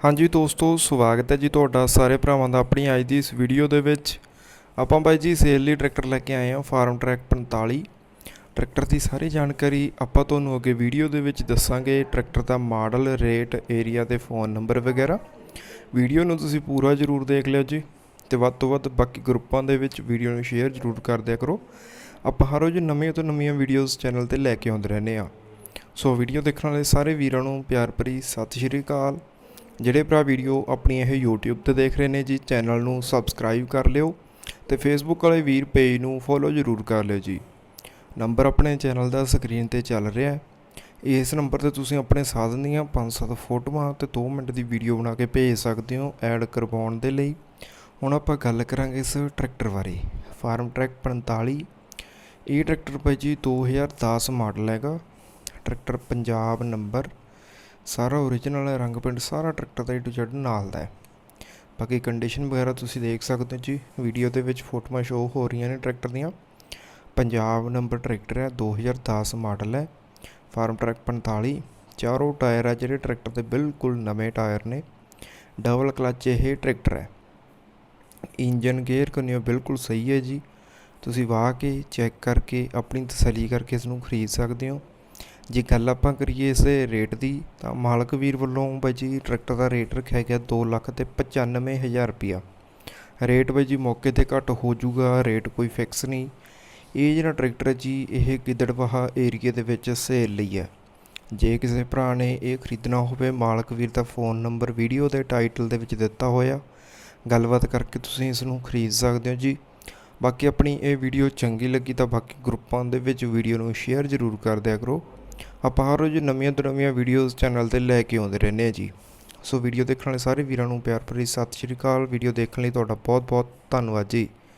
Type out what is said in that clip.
ਹਾਂਜੀ ਦੋਸਤੋ, ਸਵਾਗਤ ਹੈ ਜੀ ਤੁਹਾਡਾ ਸਾਰੇ ਭਰਾਵਾਂ ਦਾ ਆਪਣੀ ਅੱਜ ਦੀ ਇਸ ਵੀਡੀਓ ਦੇ ਵਿੱਚ। ਆਪਾਂ ਬਾਈ ਜੀ ਸੇਲ ਲਈ ਟਰੈਕਟਰ ਲੈ ਕੇ ਆਏ ਹਾਂ, ਫਾਰਮ ਟਰੈਕ 45 ਟਰੈਕਟਰ ਦੀ ਸਾਰੀ ਜਾਣਕਾਰੀ ਆਪਾਂ ਤੁਹਾਨੂੰ ਅੱਗੇ ਵੀਡੀਓ ਦੇ ਵਿੱਚ ਦੱਸਾਂਗੇ। ਟਰੈਕਟਰ ਦਾ ਮਾਡਲ, ਰੇਟ ਏਰੀਆ ਤੇ ਫੋਨ ਨੰਬਰ ਵਗੈਰਾ। ਵੀਡੀਓ ਨੂੰ ਤੁਸੀਂ ਪੂਰਾ ਜ਼ਰੂਰ ਦੇਖ ਲਿਓ ਜੀ ਤੇ ਵੱਧ ਤੋਂ ਵੱਧ ਬਾਕੀ ਗਰੁੱਪਾਂ ਦੇ ਵਿੱਚ ਵੀਡੀਓ ਨੂੰ ਸ਼ੇਅਰ ਜ਼ਰੂਰ ਕਰ ਦਿਆ ਕਰੋ। ਆਪਾਂ ਹਰ ਰੋਜ਼ ਨਵੀਆਂ ਤੋਂ ਨਵੀਆਂ ਵੀਡੀਓਜ਼ ਚੈਨਲ ਤੇ ਲੈ ਕੇ ਆਉਂਦੇ ਰਹਿੰਦੇ ਆ ਸੋ ਵੀਡੀਓ ਦੇਖਣ ਵਾਲੇ ਸਾਰੇ ਵੀਰਾਂ ਨੂੰ ਪਿਆਰ ਭਰੀ ਸਤਿ ਸ਼੍ਰੀ ਅਕਾਲ। ਜਿਹੜੇ ਭਰਾ ਵੀਡੀਓ ਆਪਣੀ ਇਹ YouTube ਤੇ ਦੇਖ ਰਹੇ ਨੇ ਜੀ, ਚੈਨਲ ਨੂੰ ਸਬਸਕ੍ਰਾਈਬ ਕਰ ਲਿਓ ਤੇ Facebook ਵਾਲੇ ਵੀਰ ਪੇਜ ਨੂੰ ਫੋਲੋ ਜ਼ਰੂਰ ਕਰ ਲਿਓ ਜੀ। ਨੰਬਰ ਆਪਣੇ ਚੈਨਲ ਦਾ ਸਕਰੀਨ ਤੇ ਚੱਲ ਰਿਹਾ ਹੈ। ਇਸ ਨੰਬਰ ਤੇ ਤੁਸੀਂ ਆਪਣੇ ਸਾਧਨ ਦੀਆਂ 5-7 ਫੋਟੋਆਂ ਤੇ 2 ਮਿੰਟ ਦੀ ਵੀਡੀਓ ਬਣਾ ਕੇ ਭੇਜ ਸਕਦੇ ਹੋ ਐਡ ਕਰਵਾਉਣ ਦੇ ਲਈ। ਹੁਣ ਆਪਾਂ ਗੱਲ ਕਰਾਂਗੇ ਇਸ ਟਰੈਕਟਰ ਬਾਰੇ। ਫਾਰਮ ਟਰੈਕ 45 ਇਹ ਟਰੈਕਟਰ ਭਾਈ ਜੀ 2010 ਮਾਡਲ ਹੈਗਾ। ਟਰੈਕਟਰ ਪੰਜਾਬ ਨੰਬਰ ਸਾਰਾ ਓਰੀਜਨਲ ਹੈ, ਰੰਗ ਪਿੰਡ ਸਾਰਾ ਟਰੈਕਟਰ ਦਾ ਏ ਟੂ ਜ਼ੈਡ ਨਾਲ ਦਾ ਹੈ। ਬਾਕੀ ਕੰਡੀਸ਼ਨ ਵਗੈਰਾ ਤੁਸੀਂ ਦੇਖ ਸਕਦੇ ਹੋ ਜੀ। ਵੀਡੀਓ ਦੇ ਵਿੱਚ ਫੋਟੋਆਂ ਸ਼ੋ ਹੋ ਰਹੀਆਂ ਨੇ ਟਰੈਕਟਰ ਦੀਆਂ। ਪੰਜਾਬ ਨੰਬਰ ਟਰੈਕਟਰ ਹੈ 2010 ਮਾਡਲ ਹੈ। ਫਾਰਮ ਟਰੈਕ 45 ਚਾਰੋਂ ਟਾਇਰ ਆ ਜਿਹੜੇ ਟਰੈਕਟਰ ਦੇ ਬਿਲਕੁਲ ਨਵੇਂ ਟਾਇਰ ਨੇ। ਡਬਲ ਕਲਚ ਇਹ ਟਰੈਕਟਰ ਹੈ। ਇੰਜਨ ਗੇਅਰ ਕੰਨਿਓ ਬਿਲਕੁਲ ਸਹੀ ਹੈ ਜੀ। ਤੁਸੀਂ ਵਾਹ ਕੇ ਚੈੱਕ ਕਰਕੇ ਆਪਣੀ ਤਸੱਲੀ ਕਰਕੇ ਇਸ ਨੂੰ ਖਰੀਦ ਸਕਦੇ ਹੋ। ਜੇ ਗੱਲ ਆਪਾਂ ਕਰੀਏ ਇਸ ਰੇਟ ਦੀ, ਤਾਂ ਮਾਲਕ ਵੀਰ ਵੱਲੋਂ ਬਾਈ ਜੀ ਟਰੈਕਟਰ ਦਾ ਰੇਟ ਰੱਖਿਆ ਗਿਆ 2 ਲੱਖ ਤੇ 95000 ਰੁਪਿਆ ਰੇਟ ਬਾਈ ਜੀ ਮੌਕੇ ਤੇ ਘੱਟ ਹੋ ਜਾਊਗਾ ਰੇਟ ਕੋਈ ਫਿਕਸ ਨਹੀਂ। ਇਹ ਜਿਹੜਾ ਟਰੈਕਟਰ ਜੀ, ਇਹ ਗਿੱਦੜਬਾਹਾ ਏਰੀਏ ਦੇ ਵਿੱਚ ਸੇਲ ਲਈ ਹੈ। ਜੇ ਕਿਸੇ ਭਰਾ ਨੇ ਇਹ ਖਰੀਦਣਾ ਹੋਵੇ, ਮਾਲਕ ਵੀਰ ਦਾ ਫੋਨ ਨੰਬਰ ਵੀਡੀਓ ਦੇ ਟਾਈਟਲ ਦੇ ਵਿੱਚ ਦਿੱਤਾ ਹੋਇਆ। ਗੱਲਬਾਤ ਕਰਕੇ ਤੁਸੀਂ ਇਸ ਨੂੰ ਖਰੀਦ ਸਕਦੇ ਹੋ ਜੀ। ਬਾਕੀ ਆਪਣੀ ਇਹ ਵੀਡੀਓ ਚੰਗੀ ਲੱਗੀ ਤਾਂ ਬਾਕੀ ਗਰੁੱਪਾਂ ਦੇ ਵਿੱਚ ਵੀਡੀਓ ਨੂੰ ਸ਼ੇਅਰ ਜ਼ਰੂਰ ਕਰ ਦਿਆ ਕਰੋ। ਆਪਾਂ ਹਰ ਰੋਜ਼ ਨਵੀਆਂ ਤੋਂ ਨਵੀਆਂ ਵੀਡੀਓਜ਼ ਚੈਨਲ ਤੇ ਲੈ ਕੇ ਆਉਂਦੇ ਰਹਿੰਦੇ ਹਾਂ ਜੀ। ਸੋ ਵੀਡੀਓ ਦੇਖਣ ਵਾਲੇ ਸਾਰੇ ਵੀਰਾਂ ਨੂੰ ਪਿਆਰ ਭਰੀ ਸਤਿ ਸ਼੍ਰੀ ਅਕਾਲ। ਵੀਡੀਓ ਦੇਖਣ ਲਈ ਤੁਹਾਡਾ ਬਹੁਤ ਬਹੁਤ ਧੰਨਵਾਦ ਜੀ।